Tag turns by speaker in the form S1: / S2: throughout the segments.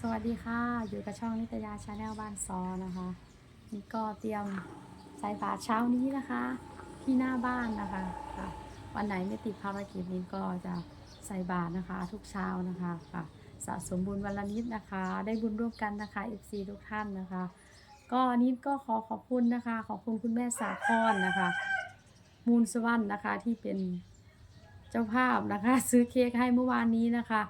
S1: สวัสดีค่ะ อยู่กับช่องนิตยาชาแนลบ้านซอนะคะ นี่ก็เตรียมใส่บาตรเช้านี้นะคะ ที่หน้าบ้านนะคะค่ะวันไหนไม่ติดภารกิจนี้ก็จะใส่บาตรนะคะ ทุกเช้านะคะค่ะ สะสมบุญวันละนิดนะคะ ได้บุญร่วมกันนะคะ FC ทุกท่านนะคะ ก็นิดก็ขอขอบคุณนะคะ ขอบคุณคุณแม่สาคอนนะคะ มูลสวรรค์นะคะที่เป็นเจ้าภาพนะคะ ซื้อเค้กให้เมื่อวานนี้นะคะ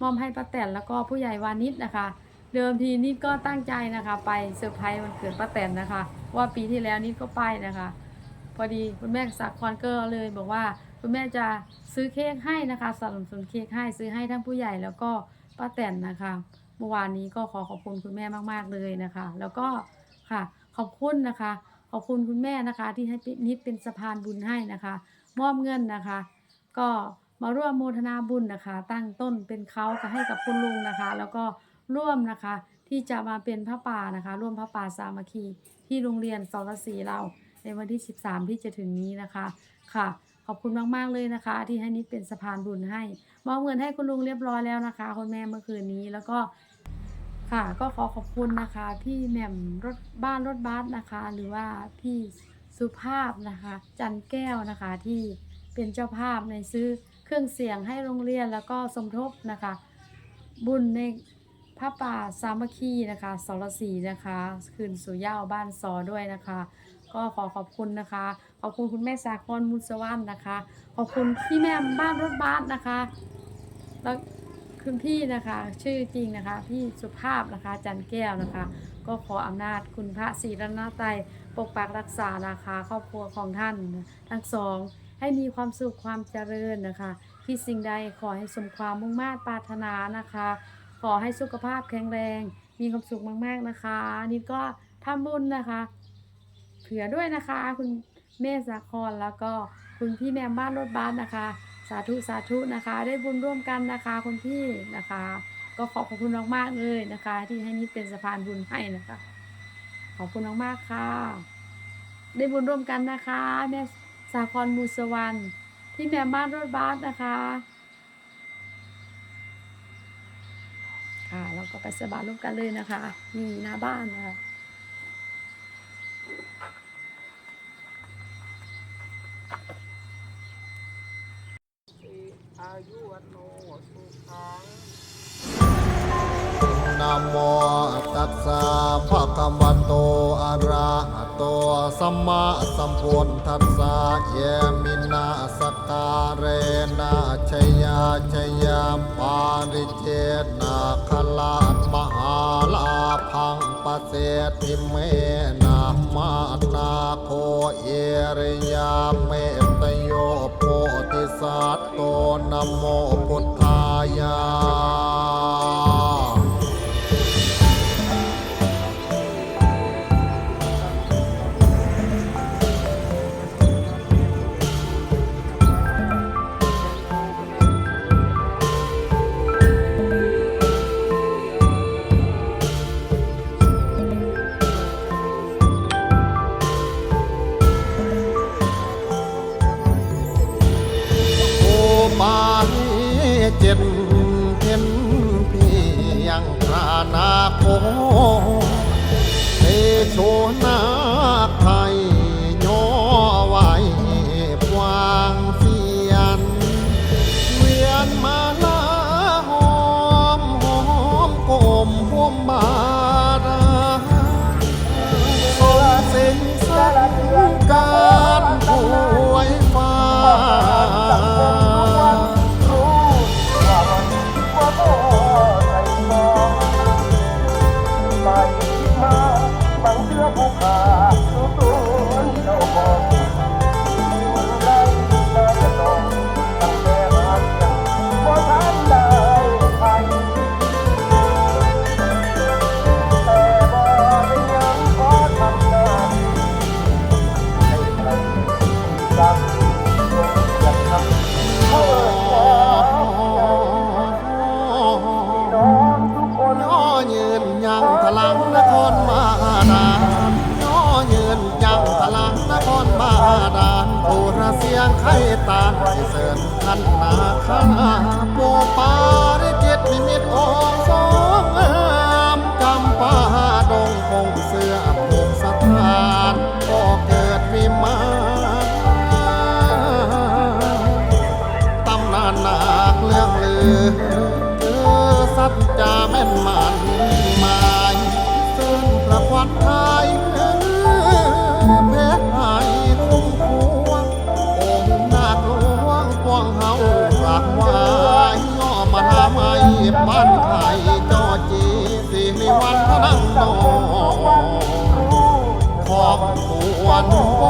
S1: มอบให้ป้าแตนแล้วก็ผู้ใหญ่วานิชนะคะ เดิมทีนิดก็ตั้งใจนะคะ ไปเซอร์ไพรส์วันเกิดป้าแตนนะคะ ว่าปีที่แล้วนิดก็ไปนะคะ พอดีคุณแม่สักคอนก็เลยบอกว่าคุณแม่จะซื้อเค้กให้นะคะสนับสนุนเค้กให้ซื้อให้ทั้งผู้ใหญ่แล้วก็ป้าแตนนะคะเมื่อวานนี้ก็ขอขอบคุณคุณแม่มาก ๆเลยนะคะ แล้วก็ค่ะขอบคุณนะคะ ขอบคุณคุณแม่นะคะ ที่ให้นิดเป็นสะพานบุญให้นะคะ มอบเงินนะคะ ก็ มาร่วมโมทนาบุญนะคะ ตั้งต้นเป็นเขาก็ให้กับคุณลุงนะคะ แล้วก็ร่วมนะคะที่จะมาเป็นพระป่านะคะ ร่วมพระป่าสามัคคี ที่โรงเรียนสรศรีเราในวันที่ 13 ที่จะถึงนี้นะคะค่ะ ขอบคุณมาก ๆ เลยนะคะ ที่ให้นิดเป็นสะพานบุญให้มอบเงินให้คุณลุงเรียบร้อยแล้วนะคะคุณแม่เมื่อคืนนี้แล้วก็ค่ะก็ขอขอบคุณนะคะพี่แหม่มรถบ้านรถบัสนะคะ หรือว่าพี่สุภาพนะคะ จันแก้วนะคะที่เป็นเจ้าภาพในซื้อ เครื่องเสียงให้โรงเรียนแล้วก็สมทบนะคะ บุญในพระป่าสามัคคีนะคะสรศรีนะคะคืนสู่ย่าบ้านซอด้วยนะคะ ก็ขอขอบคุณนะคะ ขอบคุณคุณแม่สาคอนมุสวรรณนะคะ ขอบคุณพี่แม่บ้านรถบัสนะคะแล้วคุณพี่นะคะชื่อจริงนะคะ พี่สุภาพนะคะจันแก้วนะคะ ก็ขออำนาจคุณพระศรีรัตนตรัยปกปักรักษานะคะ ครอบครัวของท่านทั้งสอง ให้มีความสุขความเจริญนะคะที่สิ่งใดขอให้สมความมุ่งมา่ปรารถนานะคะ ขอให้สุขภาพแข็งแรง มีความสุขมากๆนะคะนี่ก็ทำบุญนะคะเผื่อด้วยนะคะ คุณแม่สาครแล้วก็คุณพี่แมมบ้านรถบัสนนะคะ สาธุสาธุนะคะ ได้บุญร่วมกันนะคะคุณพี่นะคะ ก็ขอบพระคุณมากๆเลยนะคะ ที่ให้นิดเป็นสะพานบุญให้นะคะ ขอบคุณมากๆค่ะ ได้บุญร่วมกันนะคะแม่ สาครมูสวรรณที่แม่บ้านรถบัสนะคะ ค่ะเราก็ไปสบาร่วมกันเลยนะคะ นี่หน้าบ้านนะคะ
S2: อายุวันโนสุขัง
S3: นะโมตัสสะภะคะวะโตอะระหะโตสัมมาสัมพุทธัสสะเยมินาสการเรนะชยาชยาปาริเจนะคลามหาลาพังปะเสติเมนะมานาโคเอริยาเมตโยโพธิสัตโตนะโมพุทธายา อ้ปานีเจ็ดเห็นพี่ยังพระนาโคเทโชนา สั
S2: จจาแม่
S3: นมันหมายซึ่งประควัดไทยเออแพ้ไทยคุ้มควงองค์นาคหลวงกวงเฮากราบไหว้ย่อมาหาไม่บ้านไทยจอจีสิริวันพนังนองขอบควรโ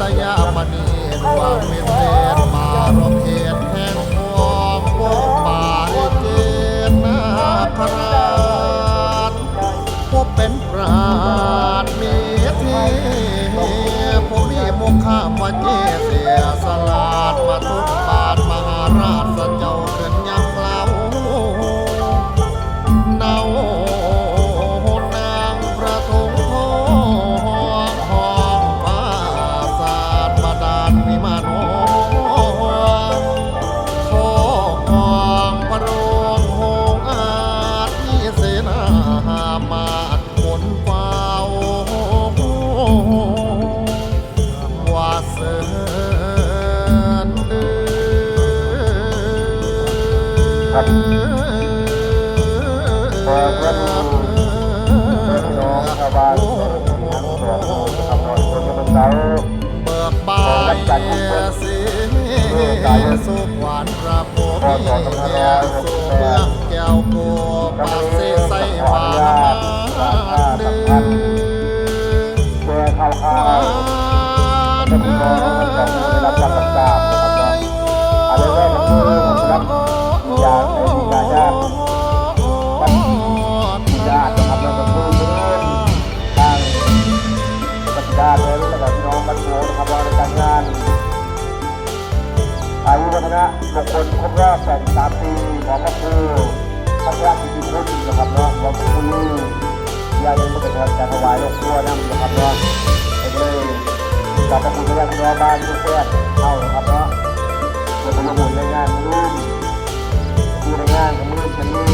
S3: ตยามณีวางเมตเทนมารบเขตแห่งทองวงป่าเจนนาพราชพบเป็นพราด
S2: ครับพอเพื่อนพี่น้องชาวบ้านทั้งสองทำนอนคนกันเสา
S3: เบิกบานเสียสุขหวานประโพมีแก้วสุเมืองแก้วโกปาเสใสหวานเดือ
S2: แก่ข้าวข้าวจะมีน้องมันจะได้รับการ คคลครบรอบ83ปีของพระครูพระราชกิจพุทธนะครับเนาะหลวงปู่ลียายังไม่เป็นการถวายหลวงพ่อน้ำนนะครับเนาะก็เลยกลับมาคุณพระพี่น้อบ้านทุกแก่เข้านะครับเนาะเพื่อเป็นบุญในงานรุ่นคือในงานของมือชันนี่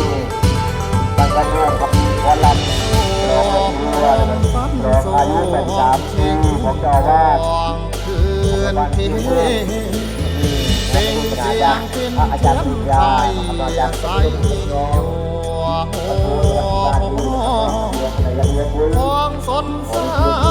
S2: ตั้งกันร่วมกับวอลลัมรองพระครูรองอายุ83ปีของเจ้าอาวาส
S3: คืนที่ เสียงกินอาจารย์ปิยาอาจารย์ใส่ที่อยู่หัวหัวของสนสา